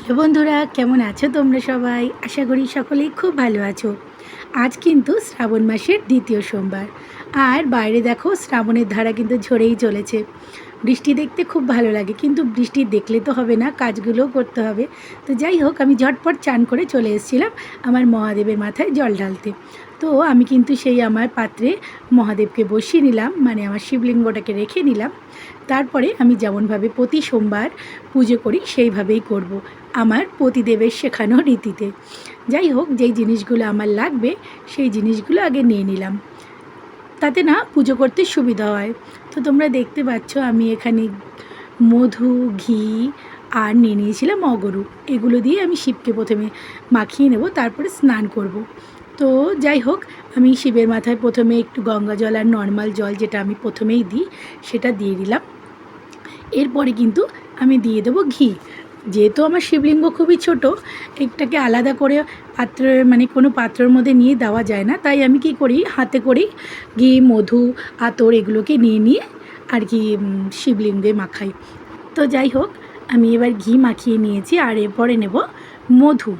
Hello বন্ধুরা, কেমন আছো তোমরা সবাই? আশা করি সকলেই খুব ভালো আছো। আজ কিন্তু শ্রাবণ মাসের দ্বিতীয় সোমবার। আর বাইরে দেখো, শ্রাবণের ধারা কিন্তু ঝরেই চলেছে। বৃষ্টি দেখতে খুব ভালো লাগে, কিন্তু বৃষ্টি দেখলে তো হবে না, কাজগুলোও করতে হবে। তো যাই হোক, আমি ঝটপট চান করে চলে এসেছিলাম আমার মহাদেবের মাথায় জল ঢালতে। তো আমি কিন্তু সেই আমার পাত্রে মহাদেবকে বসিয়ে নিলাম মানে আমার শিবলিঙ্গটাকে রেখে নিলাম। তারপরে আমি যেমনভাবে প্রতি সোমবার পুজো করি, সেইভাবেই করব। আমার পতিদেবের শেখানো রীতিতে। যাই হোক, যেই জিনিসগুলো আমার লাগবে, সেই জিনিসগুলো আগে নিয়ে নিলাম। তাতে না পুজো করতে সুবিধা হয়। তো তোমরা দেখতে পাচ্ছ আমি এখানে মধু, ঘি আর নিয়ে নিয়েছিলাম অগরু। এগুলো দিয়ে আমি শিবকে প্রথমে মাখিয়ে নেব, তারপরে স্নান করব। তো যাই হোক, আমি শিবের মাথায় প্রথমে একটু গঙ্গা জল আর নর্মাল জল যেটা আমি প্রথমেই দিই, সেটা দিয়ে দিলাম। এরপরে কিন্তু আমি দিয়ে দেবো ঘি। যেহেতু আমার শিবলিঙ্গ খুবই ছোট, একটাকে আলাদা করে পাত্র মানে কোনো পাত্রের মধ্যে নিয়ে দেওয়া যায় না। তাই আমি কি করি, হাতে করেই ঘি, মধু, আতর এগুলোকে নিয়ে নিয়ে আর কি শিবলিঙ্গে মাখাই। তো যাই হোক, আমি এবার ঘি মাখিয়ে নিয়েছি আর এরপরে নেব মধু।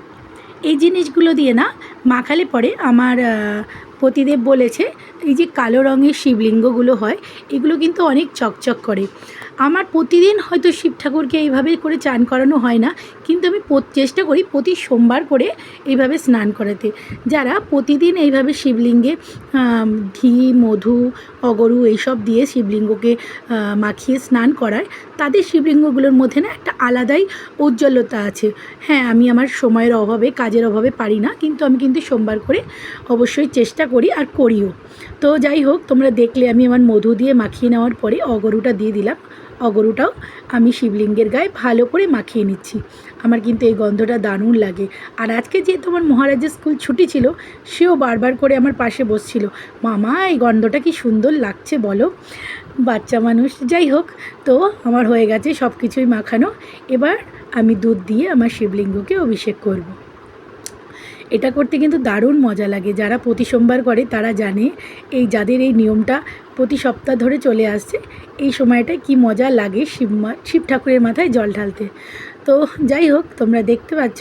এই জিনিসগুলো দিয়ে না, মাখালে পরে আমার পতিদেব বলেছে এই যে কালো রঙের শিবলিঙ্গগুলো হয়, এগুলো কিন্তু অনেক চকচক করে। আমার প্রতিদিন হয়তো শিব ঠাকুরকে এইভাবে করে চান করানো হয় না, কিন্তু আমি চেষ্টা করি প্রতি সোমবার করে এইভাবে স্নান করাতে। যারা প্রতিদিন এইভাবে শিবলিঙ্গে ঘি, মধু, অগরু এইসব দিয়ে শিবলিঙ্গকে মাখিয়ে স্নান করায়, তাদের শিবলিঙ্গগুলোর মধ্যে না একটা আলাদাই উজ্জ্বলতা আছে। হ্যাঁ আমি আমার সময়ের অভাবে, কাজের অভাবে পারি না, কিন্তু আমি কিন্তু সোমবার করে অবশ্যই চেষ্টা করি আর করিও। তো যাই হোক, তোমরা দেখলে আমি আমার মধু দিয়ে মাখিয়ে নেওয়ার পরে অগরুটা দিয়ে দিলাম। অগরুটাও আমি শিবলিঙ্গের গায়ে ভালো করে মাখিয়ে নিচ্ছি। আমার কিন্তু এই গন্ধটা দারুণ লাগে। আর আজকে যেহেতু আমার মহারাজের স্কুল ছুটি ছিল, সেও বারবার করে আমার পাশে বসছিল। মামা, এই গন্ধটা কি সুন্দর লাগছে বলো। বাচ্চা মানুষ, যাই হোক, তো আমার হয়ে গেছে সব কিছুই মাখানো। এবার আমি দুধ দিয়ে আমার শিবলিঙ্গকে অভিষেক করব। এটা করতে কিন্তু দারুণ মজা লাগে। যারা প্রতি সোমবার করে তারা জানে এই যাদের এই নিয়মটা প্রতি সপ্তাহ ধরে চলে আসছে, এই সময়টায় কি মজা লাগে শিব শিব ঠাকুরের মাথায় জল ঢালতে। তো যাই হোক, তোমরা দেখতে পাচ্ছ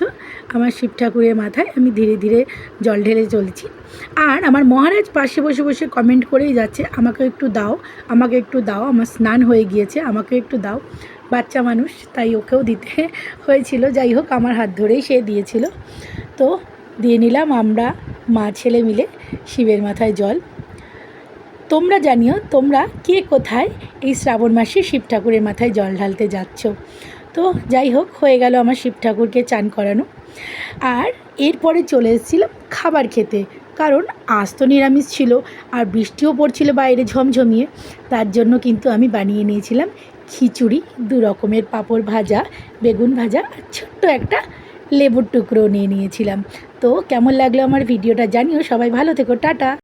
আমার শিব ঠাকুরের মাথায় আমি ধীরে ধীরে জল ঢেলে চলছি। আর আমার মহারাজ পাশে বসে বসে কমেন্ট করেই যাচ্ছে, আমাকে একটু দাও, আমাকে একটু দাও, আমার স্নান হয়ে গিয়েছে, আমাকে একটু দাও। বাচ্চা মানুষ, তাই ওকেও দিতে হয়েছিল। যাই হোক, আমার হাত ধরেই সে দিয়েছিল। তো দিয়ে নিলাম আমরা মা ছেলে মিলে শিবের মাথায় জল। তোমরা জানিও, তোমরা কে কোথায় এই শ্রাবণ মাসে শিব ঠাকুরের মাথায় জল ঢালতে যাচ্ছ? তো যাই হোক, হয়ে গেল আমার শিব ঠাকুরকে চান করানো। আর এরপরে চলে এসেছিলাম খাবার খেতে। কারণ আজ তো নিরামিষ ছিল, আর বৃষ্টিও পড়ছিল বাইরে ঝমঝমিয়ে। তার জন্য কিন্তু আমি বানিয়ে নিয়েছিলাম খিচুড়ি, দু রকমের পাঁপড় ভাজা, বেগুন ভাজা, আর ছোট্ট একটা লেবুর টুকরো নিয়ে নিয়েছিলাম। তো কেমন লাগল আমার ভিডিওটা জানিও। সবাই ভালো থেকো। টাটা।